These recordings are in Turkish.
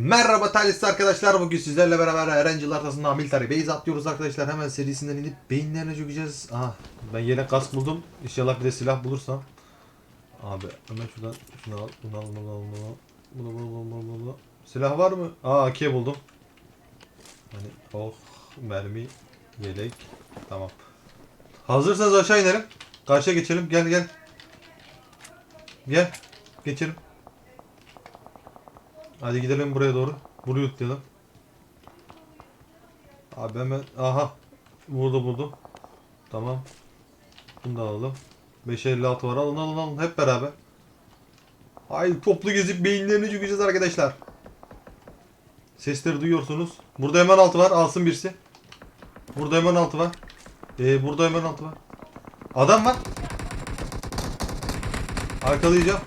Merhaba Talis arkadaşlar bugün sizlerle beraber Erencil haritasında Military Base atlıyoruz arkadaşlar. Hemen serisinden inip beyinlerine çökeceğiz. Aha ben yine kask buldum. İnşallah bir de silah bulursam. Abi hemen şuradan şunu al bunu al bunu al bunu al. Bunu bunu bunu bunu bunu. Silah var mı? Aa AK buldum. Hani oh mermi yelek. Tamam. Hazırsanız aşağı inelim. Karşıya geçelim. Gel gel. Gel. Geçelim Hadi gidelim buraya doğru. Burayı yutlayalım. Abi hemen aha burada buldum. Tamam. Bunu da alalım. 556 var. Alın alın alın hep beraber. Haydi toplu gezip beyinlerini çökeceğiz arkadaşlar. Sesleri duyuyorsunuz. Burada hemen altı var. Alsın birisi. Burada hemen altı var. Ee, burada hemen altı var. Adam var. Arkalayacağım.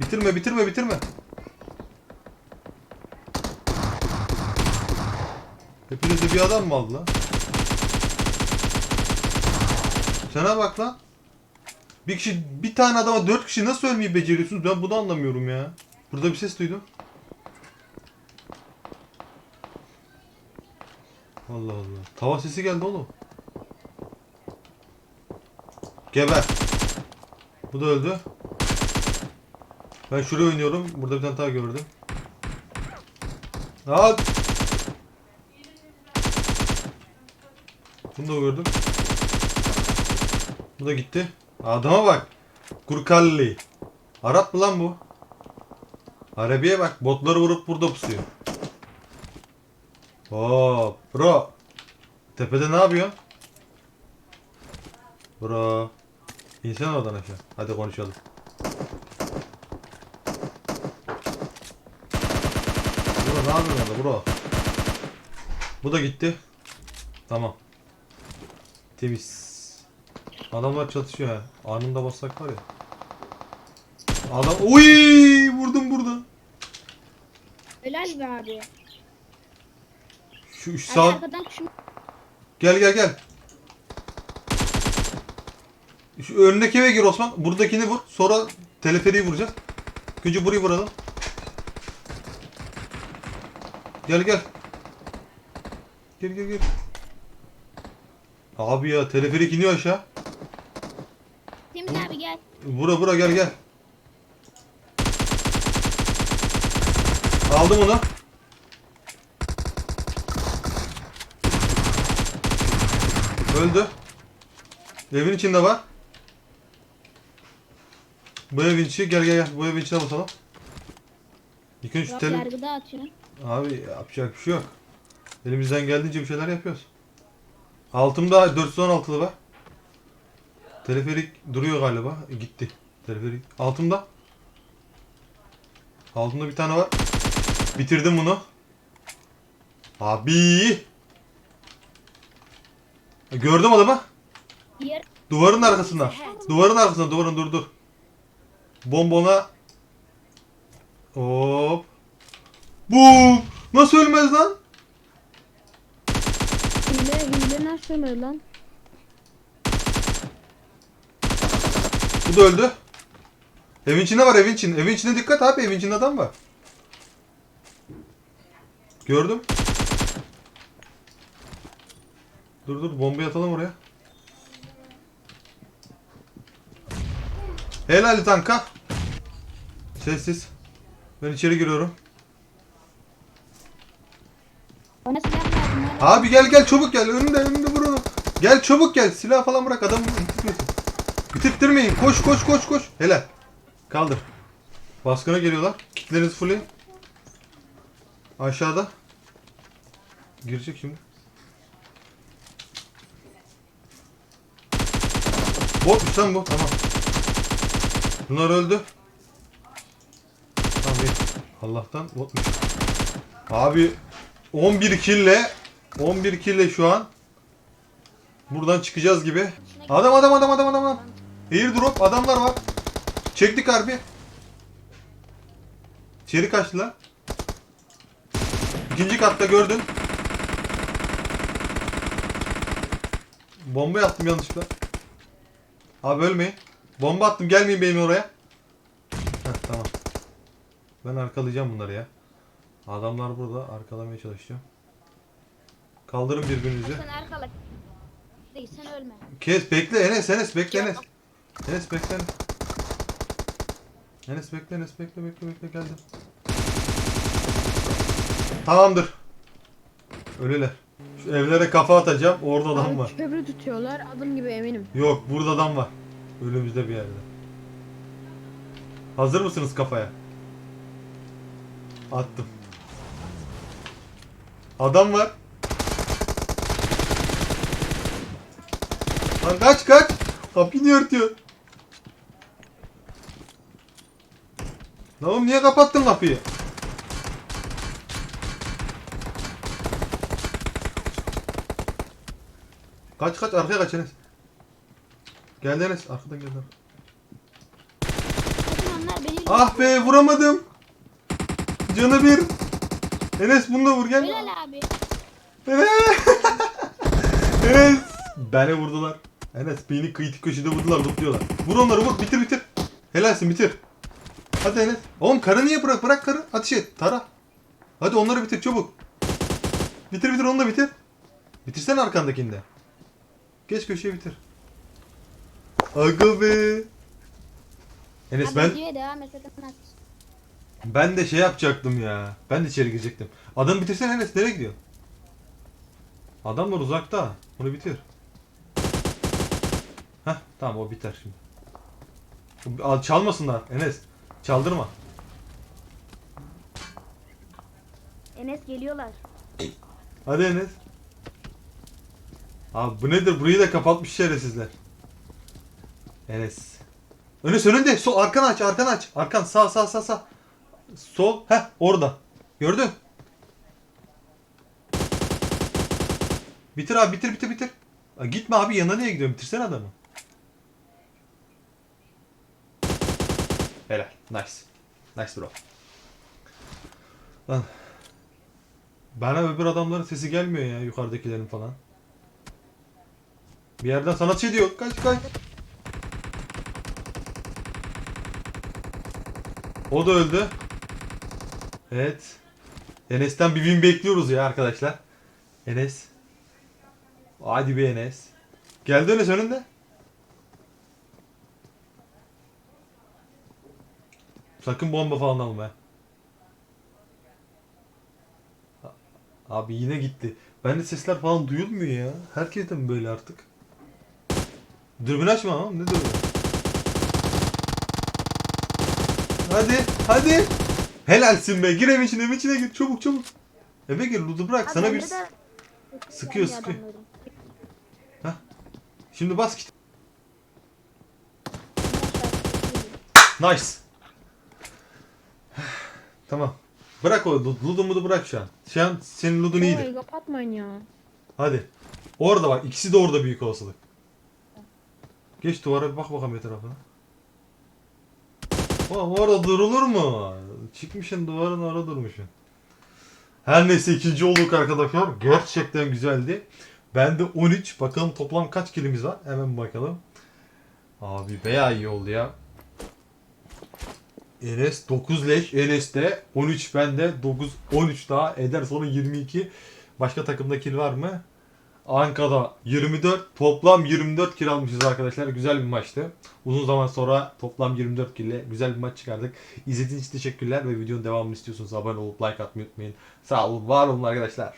Bitirme bitirme bitirme. Hepinizi bir adam mı aldı lan? Sana bak lan. Bir kişi, bir tane adama dört kişi nasıl ölmeyi beceriyorsunuz? Ben bunu anlamıyorum ya. Burada bir ses duydum. Allah Allah. Tava sesi geldi oğlum. Geber. Bu da öldü. Ben şuraya oynuyorum. Burada bir tane daha gördüm. Bunu da gördüm. Bu da gitti. Adama bak. Kurkalli. Arap mı lan bu? Arabiye bak. Botları vurup burada pusuyor. Hop. Bro. Tepede ne yapıyor? Bro. İnsan oradan aşağı. Hadi konuşalım. Bro ne yapıyorsun orada bro? Bu da gitti. Tamam. Temiz. Adamlar çatışıyor ha. Anında bassak var ya. Adam Uy vurdum buradan. Helal be abi. Şu üç Hadi sağ arkadan şu gel gel gel. Şu önündeki eve gir Osman. Buradakini vur. Sonra teleferiği vuracağız. Gücü burayı vuralım. Gel gel. Gel gel gel. Abi ya teleferik iniyor aşağı. Temiz abi gel. Bura bura gel gel. Aldım onu. Öldü. Evin içinde var. Bu evin içi gel gel gel. Bu evin içine basalım. İlk önce şu tele... yargıda. Abi yapacak bir şey yok. Elimizden geldiğince bir şeyler yapıyoruz. Altımda 416'lı var. Teleferik duruyor galiba. E, gitti. Teleferik. Altımda. Altımda bir tane var. Bitirdim bunu. Abi. E, Gördüm adamı. Duvarın arkasında. Duvarın arkasında. Duvarın dur dur. Bombona. Hop. Bum. Nasıl ölmez lan? Hile nasıl ömür lan? Bu da öldü. Evin içinde var evin içinde. Evin içinde dikkat abi evin içinde adam var. Gördüm. Dur dur bombayı atalım oraya. Helal tanka. Sessiz. Ben içeri giriyorum. Silah lazım hala. Abi gel gel çabuk gel. Önünde önünde vur. Gel çabuk gel. Silah falan bırak adamı bitirmesin. Bitirttirmeyin. Koş koş koş koş. Helal. Kaldır. Baskına geliyorlar. Kitlerinizi fullleyin. Aşağıda. Girecek şimdi. Botmuş lan bu. Tamam. Bunlar öldü. Tamam iyi. Allah'tan botmuş. Abi 11 kille 11 kille şu an buradan çıkacağız gibi. Adam adam adam adam adam. adam. Airdrop adamlar var. Çektik harbi. İçeri kaçtılar. İkinci katta gördün. Bomba attım yanlışlıkla. Abi ölmeyin. Bomba attım gelmeyin benim oraya. Heh, tamam. Ben arkalayacağım bunları ya. Adamlar burada. Arkalamaya çalışacağım. Kaldırın birbirinizi. Sen arkala. Değil sen ölme. Kes bekle Enes Enes bekle Enes. Enes bekle Enes. Enes bekle Enes bekle bekle bekle geldim. Tamamdır. Ölüler. Şu evlere kafa atacağım. Orada adam var. Köprü tutuyorlar. Adım gibi eminim. Yok burada adam var. Önümüzde bir yerde. Hazır mısınız kafaya? Attım. Adam var. Lan kaç kaç. Kapıyı niye örtüyor? Lan oğlum niye kapattın kapıyı? Kaç kaç arkaya kaç Enes. Gel Enes arkadan gel. Ah be vuramadım. Canı bir. Enes bunu da vur gel. Helal abi. Enes. Enes. Beni vurdular. Enes beni kritik köşede vurdular lootluyorlar. Vur onları vur bitir bitir. Helalsin bitir. Hadi Enes. Oğlum karı niye bırak bırak karı ateş et tara. Hadi onları bitir çabuk. Bitir bitir onu da bitir. Bitirsene arkandakini de. Geç köşeye bitir. Aga be. Enes Abi ben devam et ben de şey yapacaktım ya. Ben de içeri girecektim. Adamı bitirsene Enes nereye gidiyor? Adamlar uzakta. Onu bitir. Heh tamam o biter şimdi. Al, çalmasınlar Enes. Çaldırma. Enes geliyorlar. Hadi Enes. Abi bu nedir? Burayı da kapatmış şerefsizler. Enes. Enes önünde. Sol arkanı aç, arkanı aç. Arkan sağ sağ sağ sağ. Sol. Heh orada. Gördün? Bitir abi bitir bitir bitir. Gitme abi yanına niye gidiyorsun? Bitirsene adamı. Helal. Nice. Nice bro. Lan. Bana öbür adamların sesi gelmiyor ya yukarıdakilerin falan. Bir yerden sana şey diyor. Kaç kaç. O da öldü. Evet. Enes'ten bir win bekliyoruz ya arkadaşlar. Enes. Hadi bir Enes. Geldi Enes önünde. Sakın bomba falan alma. Abi yine gitti. Bende sesler falan duyulmuyor ya. Herkes de mi böyle artık? Dürbün açma ama ne dürbün? Hadi, hadi. Helalsin be. Gir evin içine, evin içine gir. Çabuk çabuk. Eve gir, Ludu bırak. Sana Abi bir... bende de- Sıkıyor, sıkıyor. adamların. Şimdi bas git. Nice. Tamam. Bırak o Lud- Ludu bırak şu an. Şu an senin Ludun iyidir. Oy kapatmayın ya. Hadi. Orada bak. ikisi de orada büyük olasılık. Geç duvara bir bak bakalım etrafına. Oğlum orada durulur mu? Çıkmışsın duvarın orada durmuşsun. Her neyse ikinci olduk arkadaşlar. Gerçekten güzeldi. Bende 13. Bakalım toplam kaç kilimiz var? Hemen bakalım. Abi bayağı iyi oldu ya. Enes 9 leş. Enes'te 13 bende. 9 13 daha eder sonra 22. Başka takımda kill var mı? Anka'da 24. Toplam 24 kill almışız arkadaşlar. Güzel bir maçtı. Uzun zaman sonra toplam 24 kill ile güzel bir maç çıkardık. İzlediğiniz için teşekkürler ve videonun devamını istiyorsanız abone olup like atmayı unutmayın. Sağ olun, var olun arkadaşlar.